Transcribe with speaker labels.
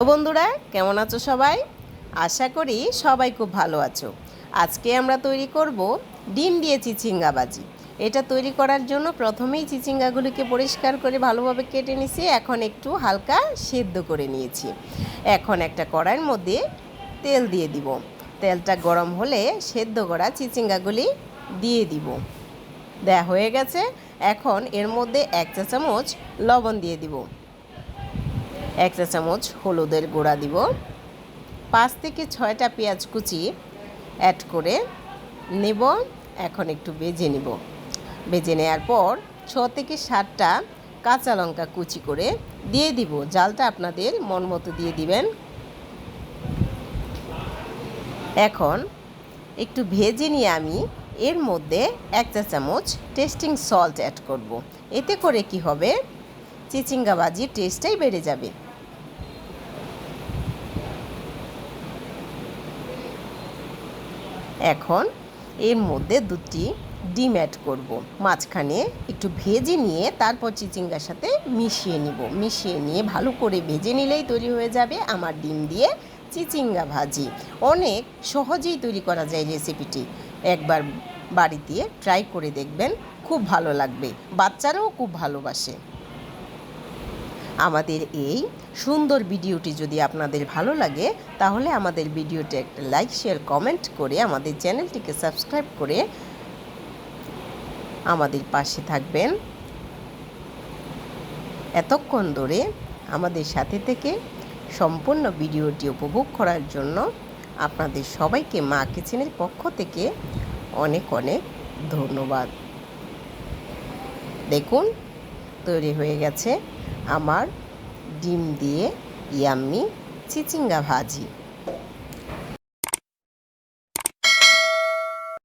Speaker 1: বন্ধুরা, কেমন আছো সবাই? আশা করি সবাই খুব ভালো আছো। আজকে আমরা তৈরি করব ডিম দিয়ে চিচিঙ্গা বাজি এটা তৈরি করার জন্য প্রথমেই চিচিঙ্গাগুলিকে পরিষ্কার করে ভালোভাবে কেটে নিয়েছি এখন একটু হালকা সেদ্ধ করে নিয়েছি। এখন একটা কড়াইয়ের মধ্যে তেল দিয়ে দিব। তেলটা গরম হলে সেদ্ধ করা চিচিঙ্গাগুলি দিয়ে দিব। দেয়া হয়ে গেছে। এখন এর মধ্যে এক চা চামচ লবণ দিয়ে দিব। এক চা চামচ হলুদের গুঁড়া দিব। পাঁচ থেকে ছয়টা পেঁয়াজ কুচি অ্যাড করে নেব। এখন একটু বেজে নিব। বেজে নেওয়ার পর ছ থেকে সাতটা কাঁচা লঙ্কা কুচি করে দিয়ে দিব। জালটা আপনাদের মন মতো দিয়ে দিবেন। এখন একটু ভেজে নিয়ে আমি এর মধ্যে এক চা চামচ টেস্টিং সল্ট অ্যাড করব। এতে করে কি হবে? চিচিঙ্গা ভাজির টেস্টটাই বেড়ে যাবে। এখন এর মধ্যে দুটি ডিম অ্যাড করব। মাঝখানে একটু ভেজে নিয়ে তারপর চিচিঙ্গার সাথে মিশিয়ে নিব। মিশিয়ে নিয়ে ভালো করে ভেজে নিলেই তৈরি হয়ে যাবে আমার ডিম দিয়ে চিচিঙ্গা ভাজি। অনেক সহজেই তৈরি করা যায় রেসিপিটি একবার বাড়িতে ট্রাই করে দেখবেন, খুব ভালো লাগবে। বাচ্চারাও খুব ভালোবাসে। আমাদের এই সুন্দর ভিডিওটি যদি আপনাদের ভালো লাগে, তাহলে আমাদের ভিডিওটি একটা লাইক শেয়ার কমেন্ট করে আমাদের চ্যানেলটিকে সাবস্ক্রাইব করে আমাদের পাশে থাকবেন। এতক্ষণ ধরে আমাদের সাথে থেকে সম্পূর্ণ ভিডিওটি উপভোগ করার জন্য আপনাদের সবাইকে মা কিচেনের পক্ষ থেকে অনেক অনেক ধন্যবাদ। দেখুন, তৈরি হয়ে গেছে আমার ডিম দিয়ে ইয়াম্মি চিচিঙ্গা ভাজি।